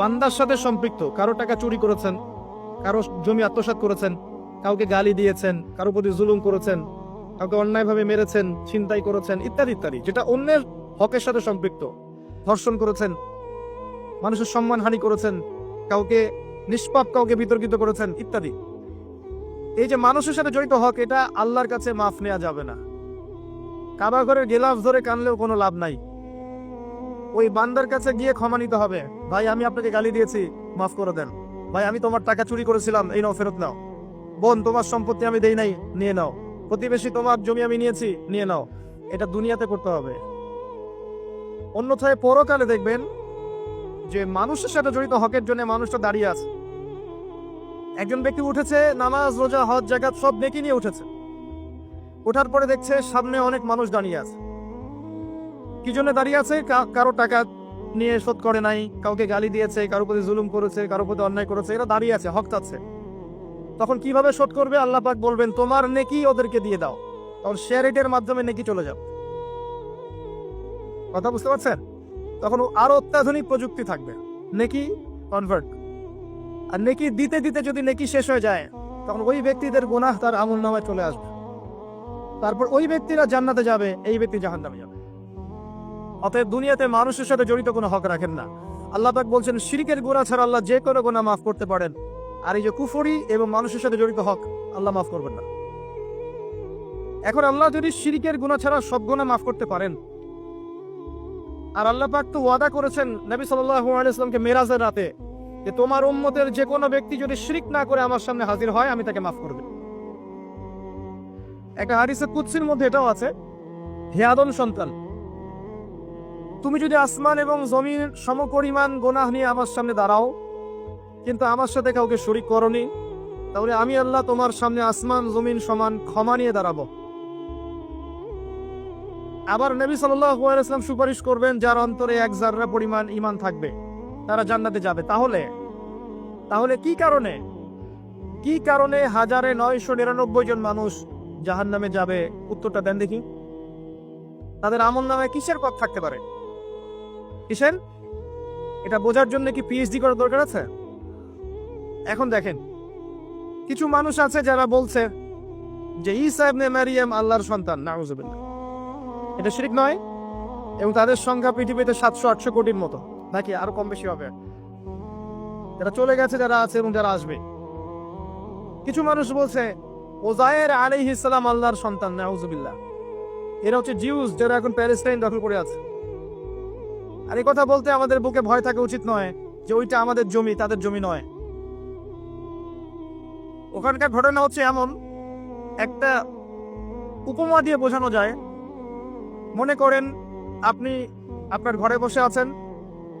বান্দার সাথে সম্পৃক্ত, কারও টাকা চুরি করেছেন, কারও জমি আত্মসাৎ করেছেন, কাউকে গালি দিয়েছেন, কারও প্রতি জুলুম করেছেন, কাউকে অন্যায়ভাবে মেরেছেন, ছিনতাই করেছেন, ইত্যাদি ইত্যাদি, যেটা অন্যের হকের সাথে সম্পৃক্ত, ধর্ষণ করেছেন, মানুষের সম্মান হানি করেছেন, কাউকে নিষ্পাপ, কাউকে বিতর্কিত করেছেন, ইত্যাদি। এই যে মানুষের সাথে জড়িত হক, এটা আল্লাহর কাছে মাফ নেওয়া যাবে না। কাবা ঘরের গেলাফ ধরে কানলেও কোনো লাভ নাই। ওই বান্দার কাছে গিয়ে ক্ষমা নিতে হবে। ভাই, আমি আপনাকে গালি দিয়েছি। মাফ করে দেন। ভাই, আমি তোমার টাকা চুরি করেছিলাম। এই নাও, ফেরত নাও। বোন, তোমার সম্পত্তি আমি দেই নাই, নিয়ে নাও। প্রতিবেশী তোমার জমি আমি নিয়েছি, নিয়ে নাও। এটা দুনিয়াতে করতে হবে। অন্যথায় পরকালে দেখবেন যে মানুষের সাথে জড়িত হকের জন্য মানুষটা দাঁড়িয়ে আছে। একজন ব্যক্তি উঠেছে, নামাজ, রোজা, হজ জাকাত সব নেকি নিয়ে উঠেছে। ওঠার পরে দেখছে সামনে অনেক মানুষ দাঁড়িয়ে আছে। কি জন্য দাঁড়িয়ে আছে? কারও টাকা নিয়ে শোধ করে নাই, কাউকে গালি দিয়েছে কারও প্রতি জুলুম করেছে কারও প্রতি অন্যায় করেছে, এরা দাঁড়িয়ে আছে, হক চাচ্ছে। তখন কীভাবে শোধ করবে? আল্লাহ পাক বলবেন, তোমার নেকি ওদেরকে দিয়ে দাও। তখন শেয়ার রেটের মাধ্যমে নেকি চলে যাবে কথা বুঝতে পারছেন? তখন আরও অত্যাধুনিক প্রযুক্তি থাকবে। নেকি কনভার্ট আর নেকি দিতে দিতে যদি নেকি শেষ হয়ে যায়, তখন ওই ব্যক্তিদের গুনাহ তার আমল নামায় চলে আসবে। তারপর ওই ব্যক্তিরা জান্নাতে যাবে, এই ব্যক্তি জাহান্নামে যাবে। অতএব দুনিয়াতে মানুষের সাথে জড়িত কোনো হক রাখেন না। আল্লাহ পাক বলছেন, শিরিকের গুনাহ ছাড়া আল্লাহ যে কোনো গুনাহ মাফ করতে পারেন। আর এই যে কুফরি এবং মানুষের সাথে জড়িত হক, আল্লাহ মাফ করবেন না। এখন আল্লাহ যদি শিরিকের গুনাহ ছাড়া সব গুণা মাফ করতে পারেন। আর আল্লাহ পাক তো ওয়াদা করেছেন নবী সাল্লামকে মেরাজের রাতে যে তোমার উম্মতের যে কোনো ব্যক্তি যদি শিরিক না করে আমার সামনে হাজির হয়, আমি তাকে মাফ করব একটা হাদিসে কুদসির মধ্যে এটাও আছে, হে আদম সন্তান তুমি যদি আসমান এবং জমির সমপরিমাণ গোনাহ নিয়ে আমার সামনে দাঁড়াও, কিন্তু আমার সাথে কাউকে শরিক করনি, তাহলে আমি আল্লাহ তোমার সামনে আসমান জমিন সমান ক্ষমা নিয়ে দাঁড়াবো। আবার নবী ওয়াসাল্লাম সুপারিশ করবেন, যার অন্তরে এক জাররা পরিমাণ ইমান থাকবে, তারা জান্নাতে যাবে। তাহলে? তাহলে কি কারণে? কি কারণে হাজারে নয়শো নিরানব্বই জন মানুষ জাহান নামে যাবে? উত্তরটা দেন দেখি। তাদের আমল নামে কিসের পথ থাকতে পারে? কিসের এটা বোঝার জন্য কি পিএইচডি করার দরকার আছে? এখন দেখেন, কিছু মানুষ আছে যারা বলছে যে ঈসা ইবনে মারিয়াম আল্লাহর সন্তান, নাউজুবিল্লাহ। এটা শিরিক নয়, এবং তাদের সংখ্যা পৃথিবীতে সাতশো, আটশো কোটির মতো। নাকি আরও কম বেশি হবে? যারা চলে গেছে, যারা আছে এবং যারা আসবে। কিছু মানুষ বলছে, ওজায়ের আলী ইসলাম আল্লাহর সন্তান, নাউজুবিল্লাহ। এরা হচ্ছে জিউস, যারা এখন প্যালেস্টাইন দখল করে আছে। আর এই কথা বলতে আমাদের বুকে ভয় থাকা উচিত নয় যে ওইটা আমাদের জমি, তাদের জমি নয়। ওখানকার ঘটনা হচ্ছে এমন, একটা উপমা দিয়ে বোঝানো যায়। মনে করেন আপনি আপনার ঘরে বসে আছেন,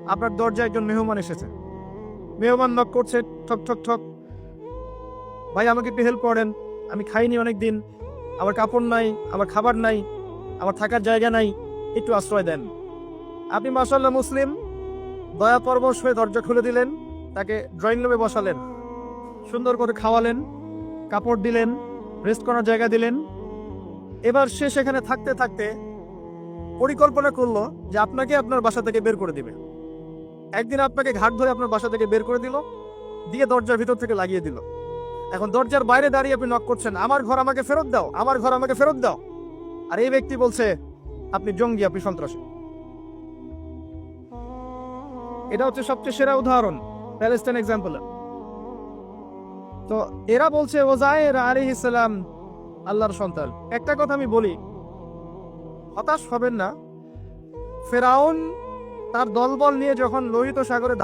আপনার দরজায় একজন মেহমান এসেছে। মেহমান নক করছে, ঠক ঠক ঠক। ভাই, আমাকে একটু হেল্প করেন, আমি খাইনি অনেক দিন আমার কাপড় নাই, আমার খাবার নাই, আমার থাকার জায়গা নাই, একটু আশ্রয় দেন। আপনি মাসাল্লাহ মুসলিম, দয়া পরবশ হয়ে দরজা খুলে দিলেন, তাকে ড্রয়িং রুমে বসালেন, সুন্দর করে খাওয়ালেন, কাপড় দিলেন রেস্ট করার জায়গা দিলেন। এবার সে সেখানে থাকতে থাকতে পরিকল্পনা করল যে আপনাকে আপনার বাসা থেকে বের করে দিবে। একদিন আপনাকে ঘাট ধরে আপনার বাসা থেকে বের করে দিল, দিয়ে দরজার ভিতর থেকে লাগিয়ে দিল। এখন দরজার বাইরে দাঁড়িয়ে আপনি নক করছেন, আমার ঘর আমাকে ফেরত দাও, আমার ঘর আমাকে ফেরত দাও। আর এই ব্যক্তি বলছে, আপনি জঙ্গি, আপনি সন্ত্রাসী। এটা হচ্ছে সবচেয়ে সেরা উদাহরণ, প্যালেস্টাইন এক্সাম্পল তো এরা বলছে ওজায়ের আলী ইসলাম আল্লাহর সন্তান। একটা কথা আমি বলি, হতাশ হবেন না। ফেরাউন তার দলবল নিয়ে যখন লোহিত সাগরে